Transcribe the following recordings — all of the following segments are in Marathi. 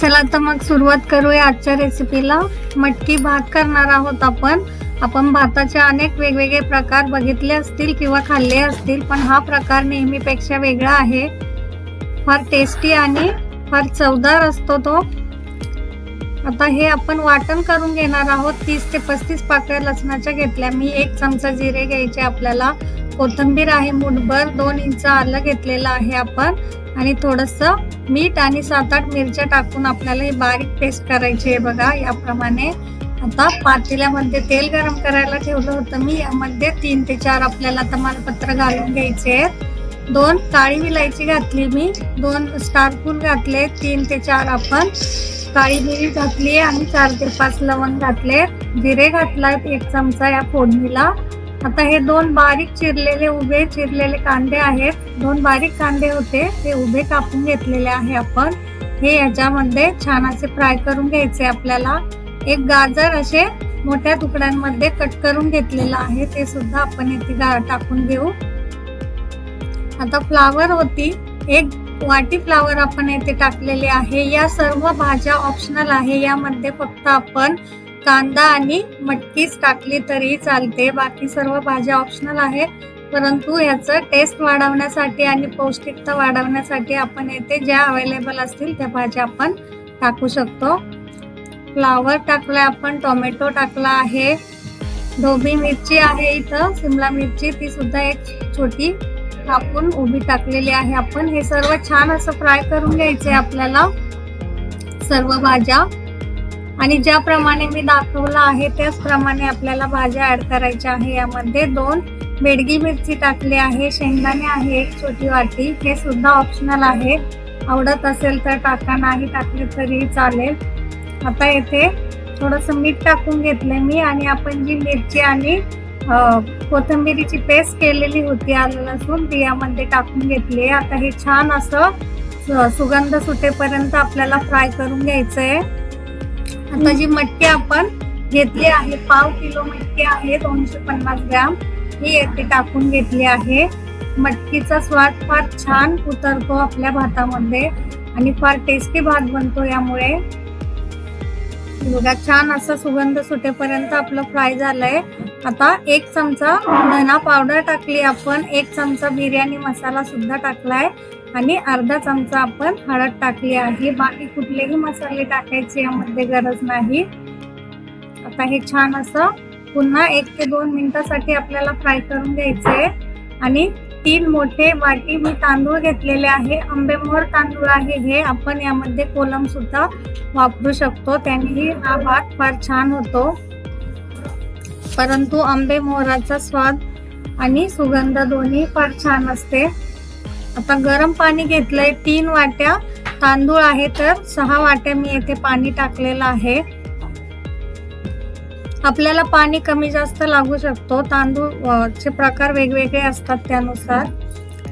चला तर मग सुरुवात करूया आजच्या रेसिपीला मटकी भात करणार आहोत आपण. आपण भाताचे अनेक वेगवेगळे प्रकार बघितले असतील किंवा खाल्ले असतील पण हा प्रकार नेहमीपेक्षा वेगळा आहे. फार टेस्टी आणि फार चवदार असतो तो. आता हे आपण वाटण करून घेणार आहोत. तीस ते पस्तीस पाकळ्या लसणाच्या घेतल्या. मी एक चमचा जिरे घ्यायचे आपल्याला. कोथिंबीर आहे मुठभर दोन इंच आलं घेतलेलं आहे आपण. आणि थोडंसं मीठ आणि सात आठ मिरच्या टाकून आपल्याला ही बारीक पेस्ट करायची आहे बघा याप्रमाणे. आता पातेल्यामध्ये तेल गरम करायला ठेवलं होतं मी. यामध्ये तीन ते चार आपल्याला तमालपत्र घालून घ्यायचे आहेत. दोन काळी विलायची घातली मी. दोन स्टार फूल घातले. तीन ते चार आपण काळी मिरी घातली आणि चार ते पाच लवंग घातले जिरे घातलायत एक चमचा या फोडणीला. आता हे दोन बारीक चिरलेले उभे चिरलेले कांदे आहेत. दोन बारीक कांदे होते. ते उभे कापून घेतलेले आहे आपण. हे याच्यामध्ये छान असे फ्राय करून घ्यायचे आपल्याला. एक गाजर असे मोठ्या तुकड्यांमध्ये कट करून घेतलेलं आहे. ते सुद्धा आपण इथे टाकून घेऊ. आता फ्लावर होती. एक वाटी फ्लावर आपण येथे टाकलेली आहे. या सर्व भाज्या ऑप्शनल आहे. यामध्ये फक्त आपण कांदा आणि मटकीच टाकली तरी चालते. बाकी सर्व भाज्या ऑप्शनल आहे परंतु ह्याचं टेस्ट वाढवण्यासाठी आणि पौष्टिकता वाढवण्यासाठी आपण येथे ज्या अवेलेबल असतील त्या भाज्या आपण टाकू शकतो. फ्लावर टाकलाय आपण टोमॅटो टाकला आहे. ढोबी मिरची आहे इथं. सिमला मिरची ती सुद्धा एक छोटी कापून उभी टाकलेली आहे आपण. हे सर्व छान असं फ्राय करून घ्यायचे आपल्याला. सर्व भाज्या. आणि ज्याप्रमाणे मी दाखवलं आहे त्याचप्रमाणे आपल्याला भाज्या ऍड करायच्या आहे. यामध्ये दोन बेडगी मिरची टाकली आहे. शेंगदाणे आहे एक छोटी वाटी. हे सुद्धा ऑप्शनल आहे. आवडत असेल तर टाका नाही टाकले तरी चालेल. आता येथे थोडंसं मीठ टाकून घेतलं मी आणि आपण जी मिरची आणि कोथिंबिरीची पेस्ट केलेली होती आलं लसूण ती यामध्ये टाकून घेतली आहे. आता हे छान असं सुगंध सुटेपर्यंत आपल्याला फ्राय करून घ्यायचं आहे आता जी मटकी आपण घेतली आहे पाव किलो मटके आहे दोनशे पन्नास ग्राम ही येथे टाकून घेतली आहे. मटकीचा स्वाद फार छान उतरतो आपल्या भातामध्ये आणि फार टेस्टी भात बनतो यामुळे. बघा छान असा सुगंध सुटेपर्यंत आपलं फ्राय झालंय. आता एक चमचा धना पावडर टाकली आपण. एक चमचा बिर्याणी मसाला सुद्धा टाकलाय. आणि अर्धा चमचा आपण हळद टाकली आहे. बाकी कुठलेही मसाले टाकायचे यामध्ये गरज नाही. आता हे छान असं पुन्हा एक ते दोन मिनिटासाठी आपल्याला फ्राय करून घ्यायचे आणि तीन मोठे वाटी मी तांदूळ घेतलेले आहे. आंबेमोहर तांदूळ आहे हे आपण यामध्ये कोलम सुद्धा वापरू शकतो. त्यांनी हा भात फार छान होतो. परंतु आंबे मोहराचा स्वाद आणि सुगंध दोन्ही फार छान असते. आता गरम पाणी घेतलंय. तीन वाट्या तांदूळ आहे तर सहा वाट्या मी येथे पाणी टाकलेलं आहे. आपल्याला पाणी कमी जास्त लागू शकतो. तांदूळ चे प्रकार वेगवेगळे असतात त्यानुसार.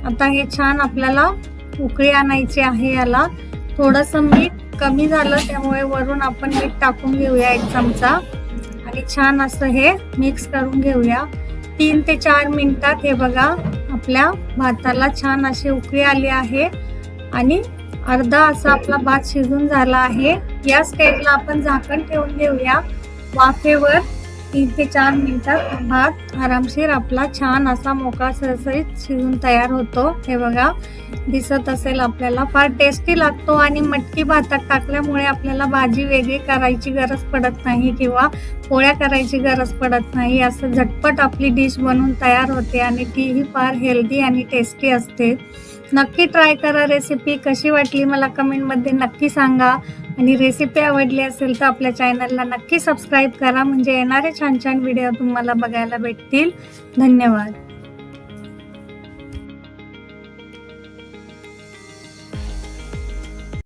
आता हे छान आपल्याला उकळी आणायची आहे याला. थोडंसं मीठ कमी झालं त्यामुळे वरून आपण मीठ टाकून घेऊया एक चमचा. आणि छान असं हे मिक्स करून घेऊया. तीन ते चार मिनिटात हे बघा आपल्या भाताला छान अशी उकळी आली आहे. आणि अर्धा असा आपला भात शिजून झाला आहे. या स्टेजला आपण झाकण ठेवून घेऊया वाफेवर तीन ते चार मिनिटात भात आरामशीर आपला छान असा मोकळा सरसरीत शिजून तयार होतो. हे बघा दिसत असेल आपल्याला फार टेस्टी लागतो आणि मटकी भातात टाकल्यामुळे आपल्याला भाजी वेगळी करायची गरज पडत नाही किंवा पोळ्या करायची गरज पडत नाही. असं झटपट आपली डिश बनवून तयार होते आणि तीही फार हेल्दी आणि टेस्टी असते. नक्की ट्राय करा रेसिपी कशी वाटली मला कमेंटमध्ये नक्की सांगा. आणि रेसिपी आवडली असेल तर आपल्या चॅनलला नक्की सबस्क्राईब करा. म्हणजे येणारे छान छान व्हिडिओ तुम्हाला बघायला भेटतील. धन्यवाद.